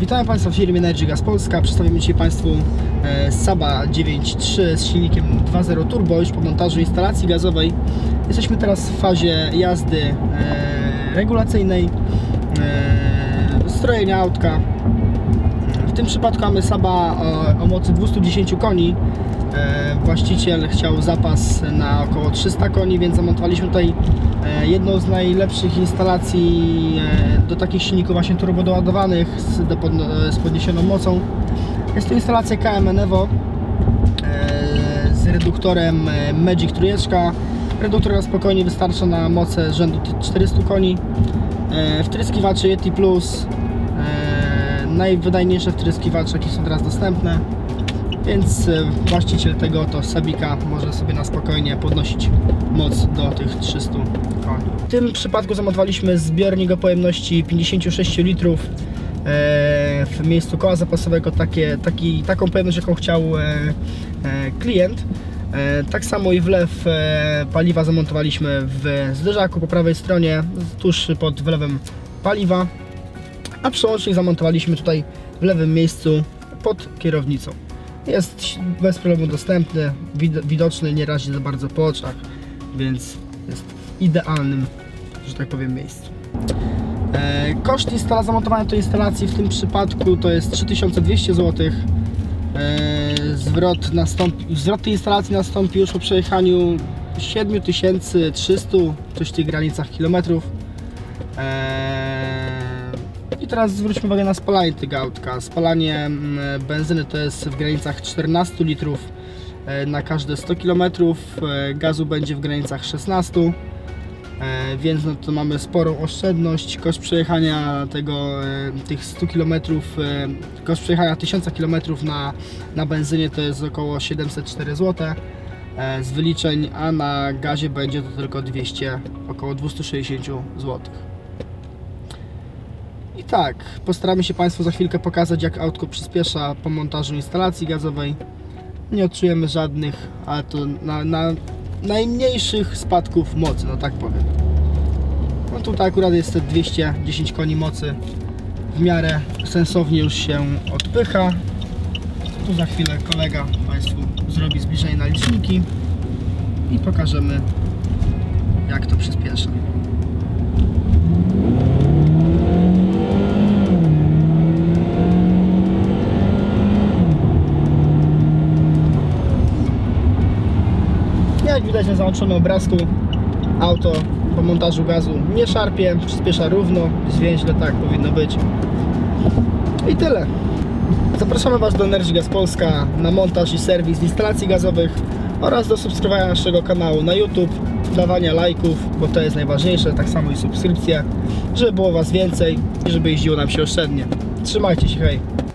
Witam Państwa w firmie Energy Gas Polska. Przedstawimy dzisiaj Państwu e, Saba 9.3 z silnikiem 2.0 turbo już po montażu instalacji gazowej. Jesteśmy teraz w fazie jazdy e, regulacyjnej, e, strojenia autka. W tym przypadku mamy Saba o, mocy 210 koni. Właściciel chciał zapas na około 300 koni, więc zamontowaliśmy tutaj jedną z najlepszych instalacji e, do takich silników właśnie turbodoładowanych e, z podniesioną mocą. Jest to instalacja KMN Evo e, z reduktorem e, Magic Trójeczka. Reduktor spokojnie wystarcza na moce rzędu 400 koni. E, Wtryskiwacze Yeti Plus e, najwydajniejsze wtryskiwacze jakie są teraz dostępne więc e, właściciel tego to Sabika może sobie na spokojnie podnosić moc do tych 300 koni. W tym przypadku zamontowaliśmy zbiornik o pojemności 56 litrów e, w miejscu koła zapasowego takie, taki, taką pojemność jaką chciał e, klient. Tak samo i wlew paliwa zamontowaliśmy w zderzaku po prawej stronie tuż pod wlewem paliwa a przełącznik zamontowaliśmy tutaj w lewym miejscu pod kierownicą. Jest bez problemu dostępny, wid- widoczny, nie razi za bardzo po oczach, więc jest w idealnym, że tak powiem, miejscu. E, koszt zamontowania tej instalacji w tym przypadku to jest 3200 zł. E, zwrot, nastąpi, zwrot tej instalacji nastąpi już po przejechaniu 7300, coś w tych granicach kilometrów. I teraz zwróćmy uwagę na spalanie tego autka. Spalanie mm, benzyny to jest w granicach 14 litrów e, na każde 100 km, e, gazu będzie w granicach 16, e, więc no to mamy sporą oszczędność. Koszt przejechania tego, tych 100 km, koszt przejechania 1000 km na, na benzynie to jest około 704 zł z wyliczeń, a na gazie będzie to tylko 200, około 260 zł. I tak, postaramy się Państwu za chwilkę pokazać jak autko przyspiesza po montażu instalacji gazowej. Nie odczujemy żadnych, ale to na, na najmniejszych spadków mocy, no tak powiem. No tutaj akurat jest te 210 koni mocy, w miarę sensownie już się odpycha. Tu za chwilę kolega Państwu zrobi zbliżenie na liczniki i pokażemy jak to przyspiesza. Jak widać na załączonym obrazku auto po montażu gazu nie szarpie, przyspiesza równo, zwięźle, tak powinno być. I tyle. Zapraszamy Was do Energy Gas Polska na montaż i serwis instalacji gazowych oraz do subskrybowania naszego kanału na YouTube, dawania lajków, bo to jest najważniejsze, tak samo i subskrypcje, żeby było Was więcej i żeby jeździło nam się oszczędnie. Trzymajcie się, hej!